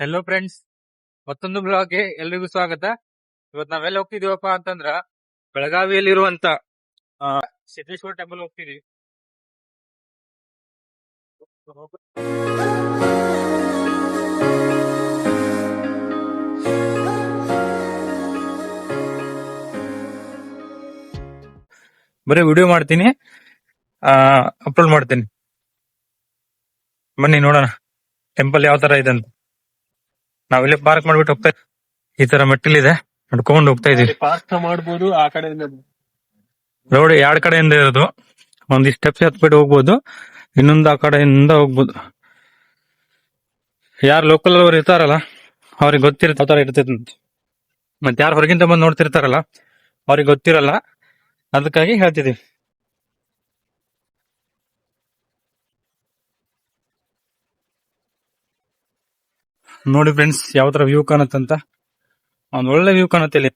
Hello friends ಮತ್ತೊಂದು ಬ್ಲಾಗ್ಗೆ ಎಲ್ರಿಗೂ ಸ್ವಾಗತ. ಇವತ್ ನಾವೆಲ್ಲ ಹೋಗ್ತಿದೀವಪ್ಪ ಅಂತಂದ್ರ ಬೆಳಗಾವಿಯಲ್ಲಿರುವಂತ ಸಿದ್ದೇಶ್ವರ ಟೆಂಪಲ್ ಹೋಗ್ತಿದೀವಿ. ಬರೀ ವಿಡಿಯೋ ಮಾಡ್ತೀನಿ ಅಪ್ಲೋಡ್ ಮಾಡ್ತೀನಿ. ಬನ್ನಿ ನೋಡೋಣ ಟೆಂಪಲ್ ಯಾವ ತರ ಇದೆ ಅಂತ. ನಾವಿಲ್ಲಿ ಪಾರ್ಕ್ ಮಾಡ್ಬಿಟ್ಟು ಹೋಗ್ತಾ ಈ ತರ ಮೆಟ್ಟಿಲಿದೆ ನಡ್ಕೊಂಡು ಹೋಗ್ತಾ ಇದೀವಿ. ಪಾರ್ಕ್ ಮಾಡ್ಬೋದು ಆ ಕಡೆಯಿಂದ ರೋಡ್ ಎರಡ್ ಕಡೆಯಿಂದ ಇರೋದು. ಒಂದಿಷ್ಟು ಸ್ಟೆಪ್ಸ್ ಹತ್ಬಿಟ್ಟು ಹೋಗ್ಬೋದು ಇನ್ನೊಂದು ಆ ಕಡೆಯಿಂದ ಹೋಗ್ಬೋದು. ಯಾರು ಲೋಕಲ್ ಅವ್ರು ಇರ್ತಾರಲ್ಲ ಅವ್ರಿಗೆ ಗೊತ್ತಿರುತ್ತೆ ಆ ತರ ಇರ್ತೈತೆ ಅಂತ. ಮತ್ತೆ ಯಾರು ಹೊರಗಿಂದ ಬಂದು ನೋಡ್ತಿರ್ತಾರಲ್ಲ ಅವ್ರಿಗೆ ಗೊತ್ತಿರಲ್ಲ. ಅದಕ್ಕಾಗಿ ಹೇಳ್ತಿದೀವಿ. ನೋಡಿ ಫ್ರೆಂಡ್ಸ್ ಯಾವ ತರ ವ್ಯೂ ಕಾಣತ್ತಂತ ಒಂದ್ ಒಳ್ಳೆ ವ್ಯೂ ಕಾಣತ್ತೆ ಇಲ್ಲಿ.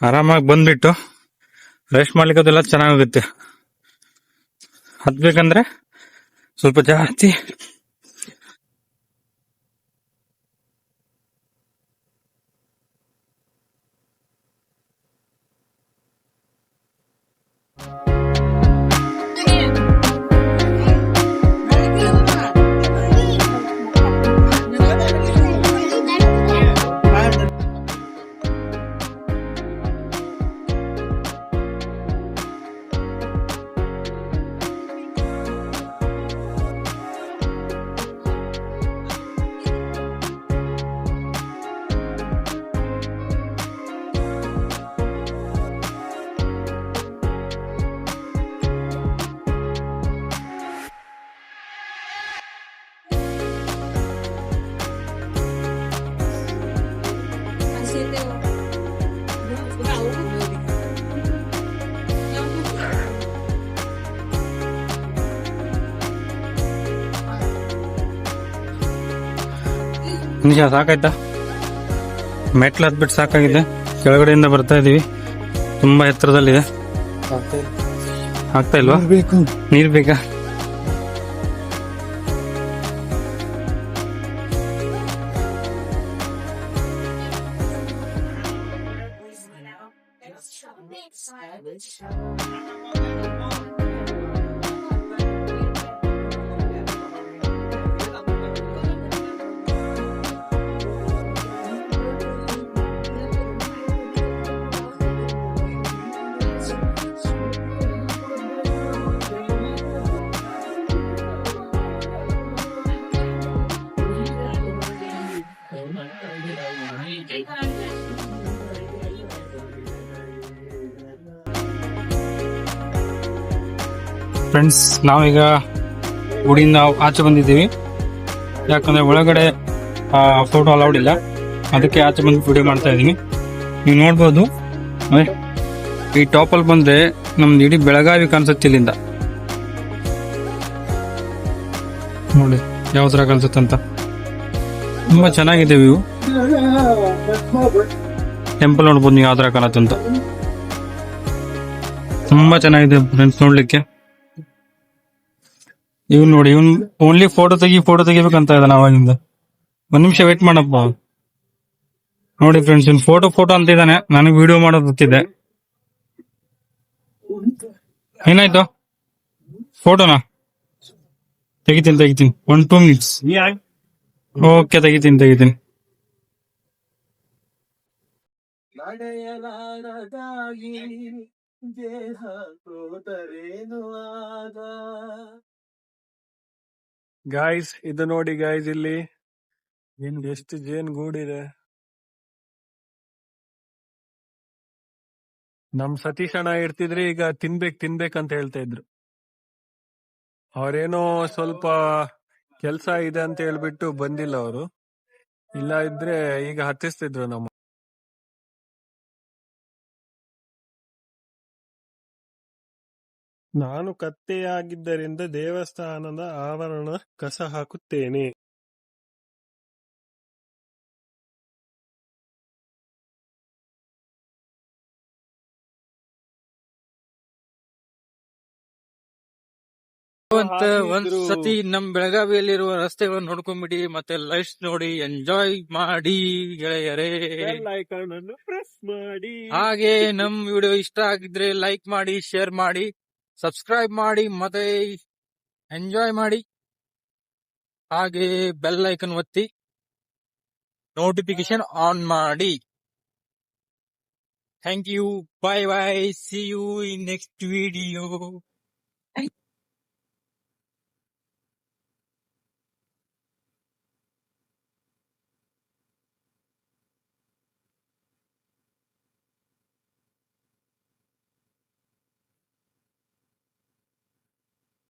ಆರಾಮಾಗಿ ಬಂದ್ಬಿಟ್ಟು ರೆಸ್ಟ್ ಮಾಡ್ಲಿಕ್ಕೆ ಅದೆಲ್ಲ ಚೆನ್ನಾಗುತ್ತೆ ಹತ್ಬೇಕಂದ್ರೆ ಸ್ವಲ್ಪ ಜಾಸ್ತಿ ನಿಜ ಸಾಕಾಯ್ತಾ? ಮೆಟ್ಲು ಹತ್ಬಿಟ್ಟು ಸಾಕಾಗಿದೆ. ಕೆಳಗಡೆಯಿಂದ ಬರ್ತಾ ಇದೀವಿ. ತುಂಬಾ ಎತ್ತರದಲ್ಲಿದೆ. ಆಗ್ತಾ ಇಲ್ವಾ? ಬೇಕು? ನೀರ್ ಬೇಕಾ ಫ್ರೆಂಡ್ಸ್ ನಾವೀಗ ಗುಡಿಯಿಂದ ಆಚೆ ಬಂದಿದ್ದೀವಿ. ಯಾಕಂದ್ರೆ ಒಳಗಡೆ ಫೋಟೋ ಅಲೌಡ್ ಇಲ್ಲ. ಅದಕ್ಕೆ ಆಚೆ ಬಂದು ವಿಡಿಯೋ ಮಾಡ್ತಾ ಇದ್ದೀನಿ. ನೀವು ನೋಡ್ಬೋದು. ಈ ಟಾಪಲ್ಲಿ ಬಂದರೆ ನಮ್ದು ಇಡೀ ಬೆಳಗಾವಿ ಕಾಣಿಸುತ್ತೆ ಇಲ್ಲಿಂದ. ನೋಡಿ, ಯಾವ ಥರ ಕಾಣಿಸುತ್ತಂತ ತುಂಬ ಚೆನ್ನಾಗಿದೆ ವ್ಯೂ ಟೆಂಪಲ್ ನೋಡ್ಬೋದು ನೀವು ಯಾವ ಥರ ಕಾಣುತ್ತಂತ ತುಂಬ ಚೆನ್ನಾಗಿದೆ ಫ್ರೆಂಡ್ಸ್ ನೋಡ್ಲಿಕ್ಕೆ. ಇವ್ನು ನೋಡಿ, ಇವ್ನ್ ಓನ್ಲಿ ಫೋಟೋ ತೆಗಿ ಫೋಟೋ ತೆಗಿಬೇಕಂತ ಇದ್ದಾನೆ ಅವಾಗಿಂದ. ಒಂದ್ ನಿಮಿಷ ವೇಟ್ ಮಾಡಪ್ಪ. ನೋಡಿ ಫ್ರೆಂಡ್ಸ್ ಇವ್ನ್ ಫೋಟೋ ಫೋಟೋ ಅಂತ ಇದ್ದಾನೆ ನನಗೆ ವಿಡಿಯೋ ಮಾಡೋದು ಗೊತ್ತಿದೆ. ಏನಾಯ್ತು? ಫೋಟೋನಾ ತೆಗಿತೀನಿ ತೆಗಿತೀನಿ. ಒನ್ ಟೂ ಮಿನಿಟ್ಸ್ ಓಕೆ ತೆಗಿತೀನಿ ತೆಗಿತೀನಿ. ದೇಹ ಕೋತರೇನು ಆಗ? ಗಾಯ್ಸ್ ಇದು ನೋಡಿ ಗಾಯ್ಸ್ ಇಲ್ಲಿ. ಏನ್ ಎಷ್ಟು ಜೇನ್ ಗೂಡಿದೆ. ನಮ್ ಸತೀಶ್ ಅಣ್ಣ ಇರ್ತಿದ್ರೆ ಈಗ ತಿನ್ಬೇಕ್ ತಿನ್ಬೇಕ್ ಅಂತ ಹೇಳ್ತಾ ಇದ್ರು. ಅವ್ರೇನೋ ಸ್ವಲ್ಪ ಕೆಲ್ಸ ಇದೆ ಅಂತ ಹೇಳ್ಬಿಟ್ಟು ಬಂದಿಲ್ಲ ಅವರು. ಇಲ್ಲ ಇದ್ರೆ ಈಗ ಹತ್ತಿಸ್ತಿದ್ರು ನಮ್ಮ ನಾನು ಕತ್ತೆಯಾಗಿದ್ದರಿಂದ ದೇವಸ್ಥಾನದ ಆವರಣ ಕಸ ಹಾಕುತ್ತೇನೆ. ಅಂತ ಒಂದ್ ಸತಿ ನಮ್ ಬೆಳಗಾವಿಯಲ್ಲಿರುವ ರಸ್ತೆಗಳನ್ನು ನೋಡ್ಕೊಂಡ್ಬಿಡಿ ಮತ್ತೆ ಲೈಫ್ ನೋಡಿ ಎಂಜಾಯ್ ಮಾಡಿ ಗೆಳೆಯರೇ. ಪ್ರೆಸ್ ಮಾಡಿ. ಹಾಗೆ ನಮ್ ವಿಡಿಯೋ ಇಷ್ಟ ಆಗಿದ್ರೆ ಲೈಕ್ ಮಾಡಿ ಶೇರ್ ಮಾಡಿ. ಸಬ್ಸ್ಕ್ರೈಬ್ ಮಾಡಿ ಮತ್ತೆ ಎಂಜಾಯ್ ಮಾಡಿ ಹಾಗೆ ಬೆಲ್ ಐಕನ್ ಒತ್ತಿ ನೋಟಿಫಿಕೇಶನ್ ಆನ್ ಮಾಡಿ thank you bye bye see you in next video